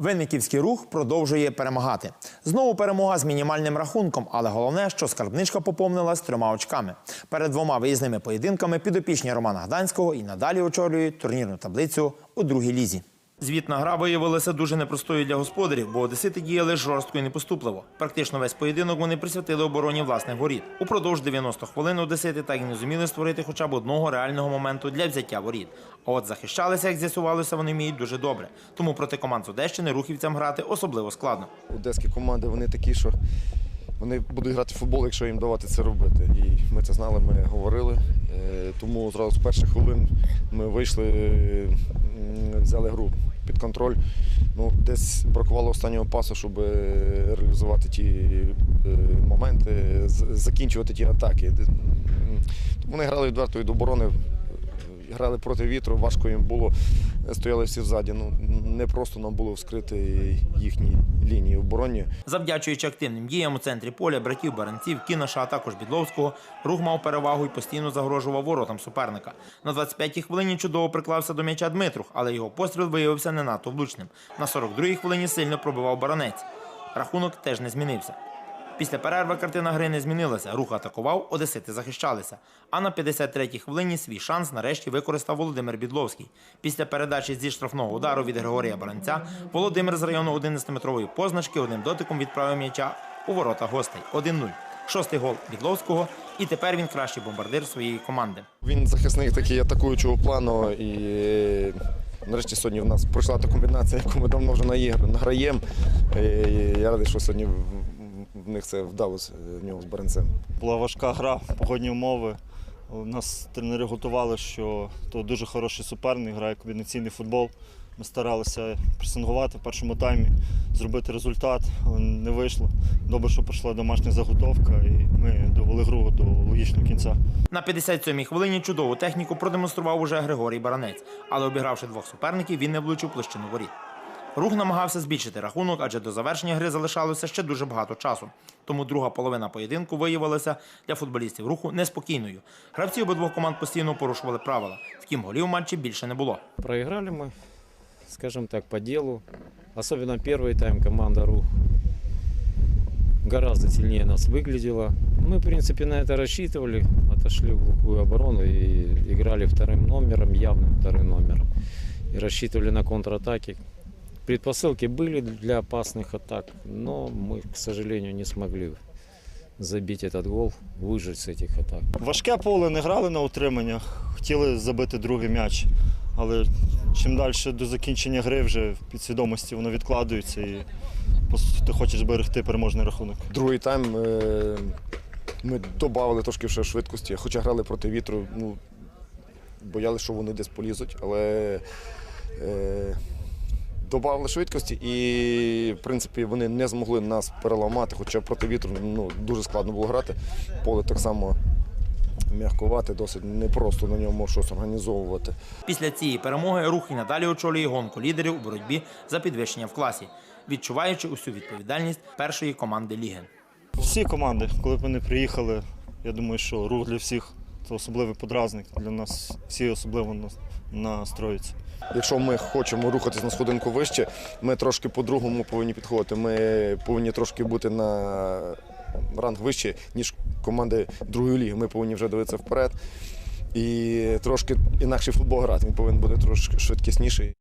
Винниківський рух продовжує перемагати. Знову перемога з мінімальним рахунком, але головне, що скарбничка поповнилась трьома очками. Перед двома виїзними поєдинками підопічні Романа Гданського і надалі очолюють турнірну таблицю у другій лізі. Звітна гра виявилася дуже непростою для господарів, бо одесити діяли жорстко і непоступливо. Практично весь поєдинок вони присвятили обороні власних воріт. Упродовж 90 хвилин одесити так і не зуміли створити хоча б одного реального моменту для взяття воріт. А от захищалися, як з'ясувалося, вони вміють дуже добре. Тому проти команд з Одещини рухівцям грати особливо складно. Одеські команди вони такі, що вони будуть грати в футбол, якщо їм давати це робити. І ми це знали, ми говорили. Тому зразу з перших хвилин ми вийшли, взяли гру під контроль. Ну, десь бракувало останнього пасу, щоб реалізувати ті е, моменти, закінчувати ті атаки. Вони грали відверто від оборони. Грали проти вітру, важко їм було, стояли всі ззаді. Ну, не просто нам було вскрити їхні лінії оборонні. Завдячуючи активним діям у центрі поля братів Баранців, Кіноша, а також Бідловського, рух мав перевагу і постійно загрожував воротам суперника. На 25-й хвилині чудово приклався до м'яча Дмитрух, але його постріл виявився не надто влучним. На 42-й хвилині сильно пробивав Баранець. Рахунок теж не змінився. Після перерви картина гри не змінилася. Рух атакував, одесити захищалися. А на 53-й хвилині свій шанс нарешті використав Володимир Бідловський. Після передачі зі штрафного удару від Григорія Баранця Володимир з району 11-метрової позначки одним дотиком відправив м'яча у ворота гостей 1-0. Шостий гол Бідловського, і тепер він кращий бомбардир своєї команди. Він захисник такий атакуючого плану. І нарешті сьогодні в нас пройшла та комбінація, яку ми давно вже награємо. Я радий, що сьогодні в- них це вдалося е, в нього з Баренцем. Була важка гра, погодні умови. У Нас тренери готували, що то дуже хороший суперник, грає комбінаційний футбол. Ми старалися пресингувати в першому таймі, зробити результат, але не вийшло. Добре, що пройшла домашня заготовка, і ми довели гру до логічного кінця. На 57-й хвилині чудову техніку продемонстрував уже Григорій Баранець, але обігравши двох суперників, він не влучив площину воріт. Рух намагався збільшити рахунок, адже до завершення гри залишалося ще дуже багато часу. Тому друга половина поєдинку виявилася для футболістів руху неспокійною. Гравці обидвох команд постійно порушували правила. Втім, голів у матчі більше не було. Проиграли мы, скажем так, по делу. Особенно первый тайм команда РУХ гораздо сильнее нас выглядела. Мы, в принципе, на это рассчитывали. Отошли в глухую оборону и играли вторым номером, явным вторым номером. И рассчитывали на контратаки. Предпосылки были для опасных атак, но мы, к сожалению, не смогли забить этот гол, выжить с этих атак. Важке поле не грали на утримання, хотіли забити другий м'яч. Але чим далі до закінчення гри вже в підсвідомості воно відкладується і пос- ти хочеш зберегти переможний рахунок. Другий тайм е, ми додали трошки ще швидкості, хоча грали проти вітру. Ну, боялися, що вони десь полізуть, але додали швидкості і, в принципі, вони не змогли нас переламати, хоча проти вітру ну, дуже складно було грати. Поле так само м'якувати, досить непросто на ньому щось організовувати. Після цієї перемоги рух і надалі очолює гонку лідерів у боротьбі за підвищення в класі, відчуваючи усю відповідальність першої команди ліги. Всі команди, коли б вони приїхали, я думаю, що рух для всіх це особливий подразник. Для нас всі особливо настроїться. Якщо ми хочемо рухатись на сходинку вище, ми трошки по-другому повинні підходити. Ми повинні трошки бути на ранг вище, ніж команди другої ліги. Ми повинні вже дивитися вперед і трошки інакший футбол грати. Він повинен бути трошки швидкісніший.